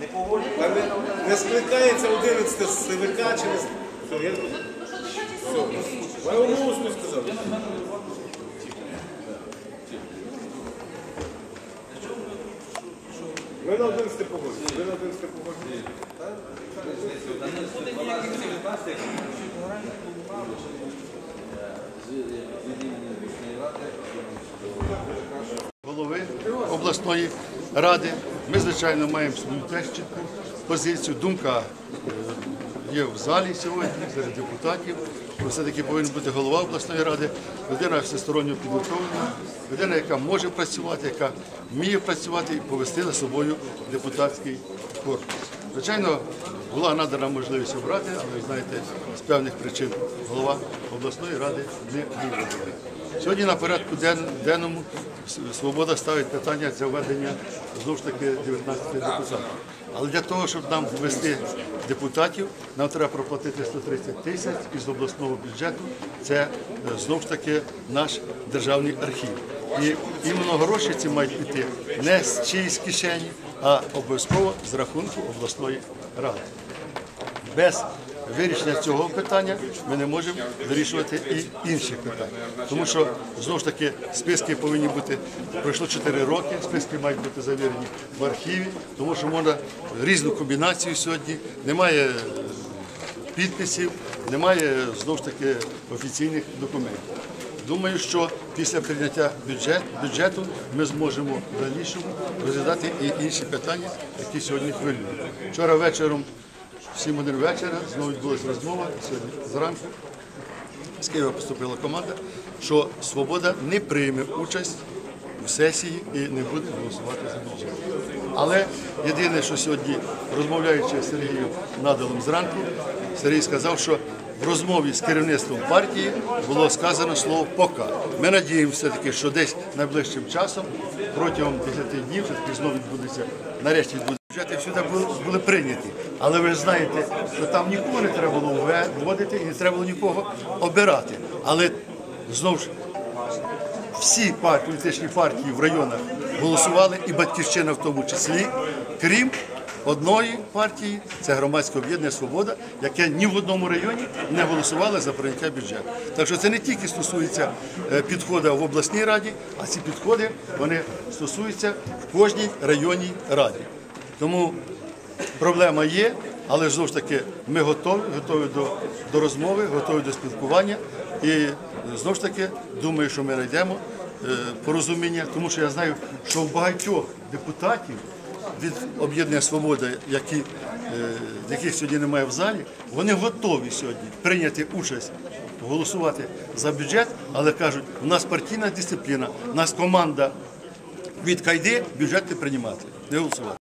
не погоджують. Та не, не скликається 11 СВК через... Все, я. Все, я усно сказав. Ви на 11 погодите. Ви на 11 погодите. голови обласної ради. Ми, звичайно, маємо свою теж чітку позицію. Думка е, є в залі сьогодні серед депутатів. що Все-таки повинен бути голова обласної ради, людина всесторонньо підготовлена, людина, яка може працювати, яка вміє працювати і повести за собою депутатський корпус. Звичайно, була надана можливість обрати, але ви знаєте, з певних причин голова обласної ради не вибрали. Сьогодні на порядку денному Свобода ставить питання за введення знову ж таки 19 депутатів. Але для того, щоб нам ввести депутатів, нам треба проплатити 130 тисяч із обласного бюджету. Це е, знову ж таки наш державний архів. І іменно гроші ці мають піти не з чиїсь кишені, а обов'язково з рахунку обласної ради. Без вирішення цього питання ми не можемо вирішувати і інших питань. Тому що знову ж таки списки повинні бути пройшло 4 роки, списки мають бути завірені в архіві, тому що можна різну комбінацію сьогодні. Немає підписів, немає знову ж таки офіційних документів. Думаю, що після прийняття бюджет, бюджету ми зможемо в дальнішому розглядати і інші питання, які сьогодні хвилюють. Вчора вечором в 7 годин вечора знову відбулася розмова сьогодні зранку. З Києва поступила команда, що Свобода не прийме участь у сесії і не буде голосувати за бюджет. Але єдине, що сьогодні, розмовляючи з Сергієм Надалом зранку, Сергій сказав, що в розмові з керівництвом партії було сказано слово «пока». Ми надіємося все-таки, що десь найближчим часом, протягом 10 днів, все-таки знову відбудеться, нарешті відбудеться бюджети всюди були, були прийняті. Але ви ж знаєте, що там нікого не треба було вводити і не треба було нікого обирати. Але знову ж всі політичні партії в районах голосували, і батьківщина в тому числі, крім одної партії, це громадське об'єднання Свобода, яке ні в одному районі не голосувало за прийняття бюджету. Так що це не тільки стосується е, підходу в обласній раді, а ці підходи вони стосуються в кожній районній раді. Тому проблема є, але знову ж таки ми готові, готові до, до розмови, готові до спілкування. І е, знову ж таки думаю, що ми знайдемо порозуміння, тому що я знаю, що в багатьох депутатів від об'єднання Свобода, які, е, яких сьогодні немає в залі, вони готові сьогодні прийняти участь. Голосувати за бюджет, але кажуть, у нас партійна дисципліна, у нас команда від кайди бюджет не приймати, не голосувати.